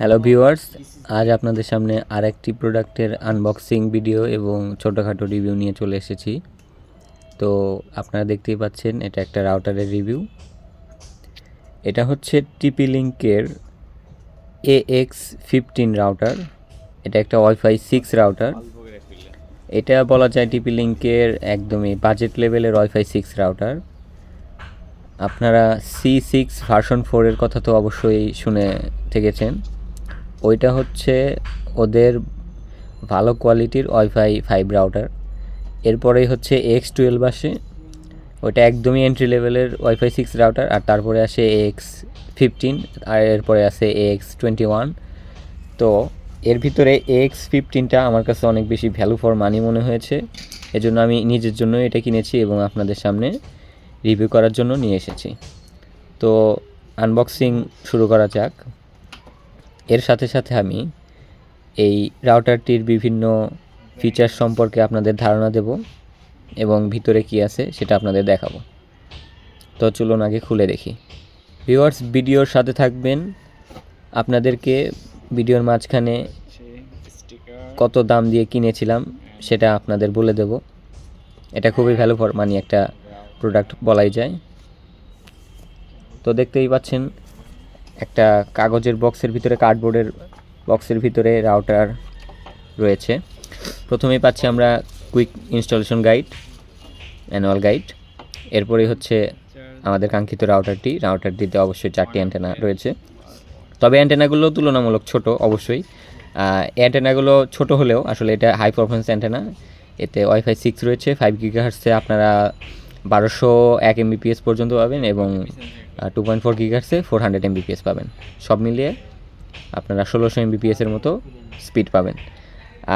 Hello viewers আজ আপনাদের সামনে আরেকটি প্রোডাক্টের আনবক্সিং ভিডিও এবং ছোটোখাটো রিভিউ নিয়ে চলে এসেছি। তো আপনারা দেখতেই পাচ্ছেন, এটা একটা রাউটারের রিভিউ এটা হচ্ছে টিপি লিঙ্কের এ এক্স ফিফটিন রাউটার এটা একটা ওয়াইফাই সিক্স রাউটার এটা বলা যায় টিপি লিঙ্কের একদমই বাজেট লেভেলের ওয়াইফাই সিক্স রাউটার আপনারা সি সিক্স ভার্সন ফোরের কথা তো অবশ্যই শুনে থেকেছেন। ওইটা হচ্ছে ওদের ভালো কোয়ালিটির ওয়াইফাই ফাইভ রাউটার এরপরেই হচ্ছে এক্স টুয়েলভ আসে। ওইটা একদমই এন্ট্রি লেভেলের ওয়াইফাই সিক্স রাউটার আর তারপরে আসে এক্স ফিফটিন আর এরপরে আসে এক্স টোয়েন্টি ওয়ান তো এর ভিতরে এক্স ফিফটিনটা আমার কাছে অনেক বেশি ভ্যালু ফর মানি মনে হয়েছে। এজন্য আমি নিজের জন্য এটা কিনেছি এবং আপনাদের সামনে রিভিউ করার জন্য নিয়ে এসেছি। তো আনবক্সিং শুরু করা যাক। এর সাথে সাথে আমি এই রাউটারটির বিভিন্ন ফিচার সম্পর্কে আপনাদের ধারণা দেব এবং ভিতরে কি আছে সেটা আপনাদের দেখাবো। তো চলুন আগে খুলে দেখি। ভিউয়ার্স, ভিডিওর সাথে থাকবেন। আপনাদেরকে ভিডিওর মাঝখানে কত দাম দিয়ে কিনেছিলাম সেটা আপনাদের বলে দেব। এটা খুবই ভ্যালু ফর মানি একটা প্রোডাক্ট বলাই যায়। তো দেখতেই পাচ্ছেন একটা কাগজের বক্সের ভিতরে কার্ডবোর্ডের বক্সের ভিতরে রাউটার রয়েছে। প্রথমেই পাচ্ছি আমরা quick installation guide annual guide এরপরেই হচ্ছে আমাদের কাঙ্ক্ষিত রাউটারটি রাউটারটিতে অবশ্যই চারটি অ্যান্টেনা রয়েছে। তবে অ্যান্টেনাগুলো তুলনামূলক ছোট, অবশ্যই। অ্যান্টেনাগুলো ছোট হলেও আসলে এটা হাই পারফরমেন্স অ্যান্টেনা এতে ওয়াইফাই সিক্স রয়েছে ফাইভ গিগাহার্সে আপনারা বারোশো এক এমবিপিএস পর্যন্ত পাবেন এবং টু পয়েন্ট ফোর গিগার্সে ফোর হান্ড্রেড এমবিপিএস পাবেন। সব মিলিয়ে আপনারা ষোলোশো এমবিপিএসের মতো স্পিড পাবেন।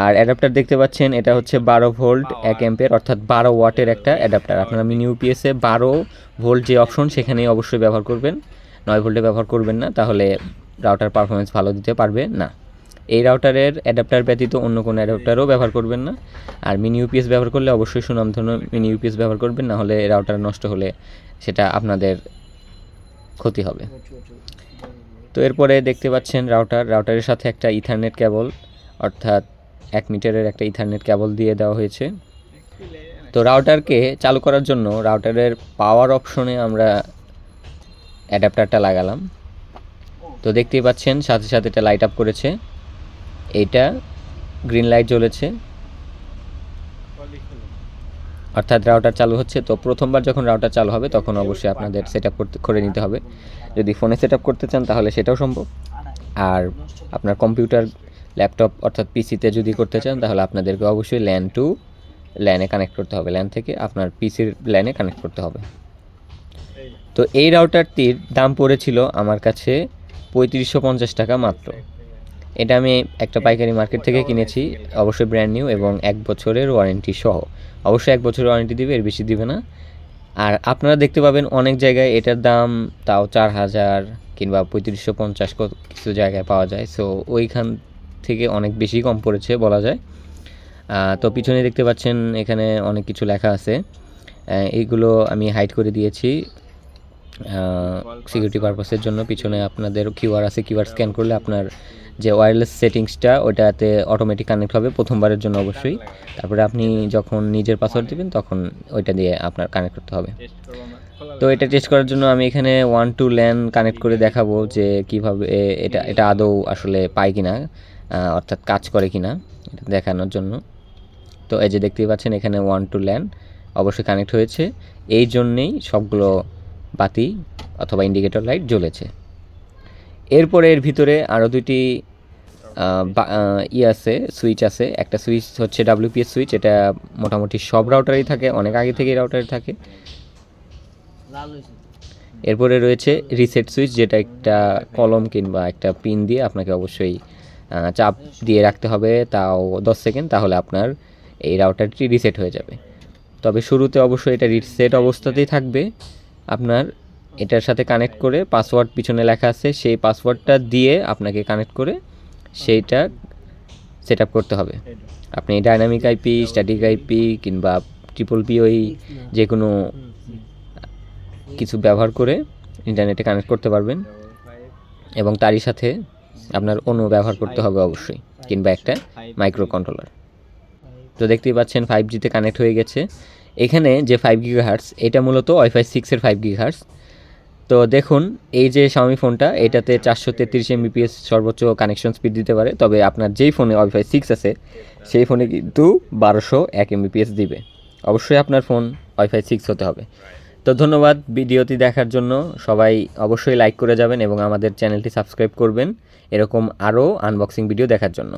আর অ্যাডাপ্টার দেখতে পাচ্ছেন, এটা হচ্ছে বারো ভোল্ট এক অ্যাম্পের অর্থাৎ বারো ওয়াটের একটা অ্যাডাপ্টার আপনারা মিনি ইউপিএসে বারো ভোল্ট যে অপশন সেখানেই অবশ্যই ব্যবহার করবেন। নয় ভোল্টে ব্যবহার করবেন না, তাহলে রাউটার পারফরমেন্স ভালো দিতে পারবে না। এই রাউটারের অ্যাডাপ্টার ব্যতীত অন্য কোনো অ্যাডাপ্টারও ব্যবহার করবেন না। আর মিনি ইউপিএস ব্যবহার করলে অবশ্যই সুনামধন্য মিনি ইউপিএস ব্যবহার করবেন, না হলে রাউটার নষ্ট হলে সেটা আপনাদের ক্ষতি হবে। তো এরপরে দেখতে পাচ্ছেন রাউটার রাউটারের সাথে একটা ইথারনেট কেবল অর্থাৎ এক মিটারের একটা ইথারনেট কেবল দিয়ে দেওয়া হয়েছে। তো রাউটারকে চালু করার জন্য রাউটারের পাওয়ার অপশনে আমরা অ্যাডাপ্টারটা লাগালাম। তো দেখতেই পাচ্ছেন, সাথে সাথে এটা লাইট আপ করেছে। এইটা গ্রিন লাইট জ্বলেছে। অর্থাৎ রাউটার চালু হচ্ছে, তো প্রথমবার যখন রাউটার চালু হবে, তখন অবশ্যই আপনাদের সেট আপ করতে, করে নিতে হবে। যদি ফোনে সেট আপ করতে চান, তাহলে সেটাও সম্ভব। আর আপনার কম্পিউটার ল্যাপটপ অর্থাৎ পিসিতে যদি করতে চান, তাহলে আপনাদেরকে অবশ্যই ল্যান টু ল্যানে কানেক্ট করতে হবে। ল্যান থেকে আপনার পিসির ল্যানে কানেক্ট করতে হবে। তো এই রাউটারটির দাম পড়েছিল আমার কাছে পঁয়ত্রিশশো পঞ্চাশ টাকা মাত্র। এটা আমি একটা পাইকারি মার্কেট থেকে কিনেছি, অবশ্যই ব্র্যান্ড নিউ এবং এক বছরের ওয়ারেন্টি সহ। অবশ্যই এক বছরের ওয়ারেন্টি দিবে, এর বেশি দিবে না। আর আপনারা দেখতে পাবেন অনেক জায়গায় এটার দাম তাও চার হাজার কিংবা পঁয়ত্রিশশো পঞ্চাশ কিছু জায়গায় পাওয়া যায়। সো ওইখান থেকে অনেক বেশি কম পড়েছে বলা যায়। তো পিছনে দেখতে পাচ্ছেন এখানে অনেক কিছু লেখা আছে। এইগুলো আমি হাইড করে দিয়েছি। সিকিউরিটি পারপাসের জন্য। পিছনে আপনাদের কিউআর আছে কিউআর স্ক্যান করলে আপনার যে ওয়্যারলেস সেটিংসটা ওটাতে অটোমেটিক কানেক্ট হবে প্রথমবারের জন্য অবশ্যই। তারপরে আপনি যখন নিজের পাসওয়ার্ড দিবেন তখন ওইটা দিয়ে আপনার কানেক্ট করতে হবে। তো এটা টেস্ট করার জন্য আমি এখানে ওয়ান টু ল্যান কানেক্ট করে দেখাবো যে কীভাবে এটা এটা আদৌ আসলে পায় কিনা অর্থাৎ কাজ করে কিনা এটা দেখানোর জন্য। তো এই যে দেখতেই পাচ্ছেন এখানে ওয়ান টু ল্যান অবশ্যই কানেক্ট হয়েছে। এই জন্যেই সবগুলো বাতি অথবা ইন্ডিকেটর লাইট জ্বলেছে। এরপরে এর ভিতরে আরও আহ, ই আছে সুইচ আছে। একটা সুইচ হচ্ছে ডাব্লিউপিএস সুইচ এটা মোটামুটি সব রাউটারেই থাকে অনেক আগে থেকেই রাউটারে থাকে। এরপরে রয়েছে রিসেট সুইচ যেটা একটা কলম কিংবা একটা পিন দিয়ে আপনাকে অবশ্যই চাপ দিয়ে রাখতে হবে। তাও দশ সেকেন্ড তাহলে আপনার এই রাউটারটি রিসেট হয়ে যাবে। তবে শুরুতে অবশ্যই এটা রিসেট অবস্থাতেই থাকবে। আপনার এটার সাথে কানেক্ট করে পাসওয়ার্ড পিছনে লেখা আছে সেই পাসওয়ার্ডটা দিয়ে আপনাকে কানেক্ট করে সেইটা সেট করতে হবে। আপনি ডাইনামিক আইপি স্ট্যাটিক আইপি কিংবা ট্রিপল পি ওই যে কোনো কিছু ব্যবহার করে ইন্টারনেটে কানেক্ট করতে পারবেন এবং তারই সাথে আপনার অন্য ব্যবহার করতে হবে অবশ্যই কিংবা একটা মাইক্রো কন্ট্রোলার তো দেখতেই পাচ্ছেন ফাইভ জিতে কানেক্ট হয়ে গেছে। এখানে যে ফাইভ গিগা হার্টস এটা মূলত ওয়াইফাই সিক্সের ফাইভ গিগা হার্টস তো দেখুন, এই যে শাওমি ফোনটা, এটাতে চারশো তেত্রিশ এমবিপিএস সর্বোচ্চ কানেকশন স্পিড দিতে পারে। তবে আপনার যেই ফোনে ওয়াইফাই সিক্স আছে, সেই ফোনে কিন্তু বারোশো এক এমবিপিএস দিবে। অবশ্যই আপনার ফোন ওয়াইফাই সিক্স হতে হবে। তো ধন্যবাদ ভিডিওটি দেখার জন্য। সবাই অবশ্যই লাইক করে যাবেন এবং আমাদের চ্যানেলটি সাবস্ক্রাইব করবেন। এরকম আরও আনবক্সিং ভিডিও দেখার জন্য।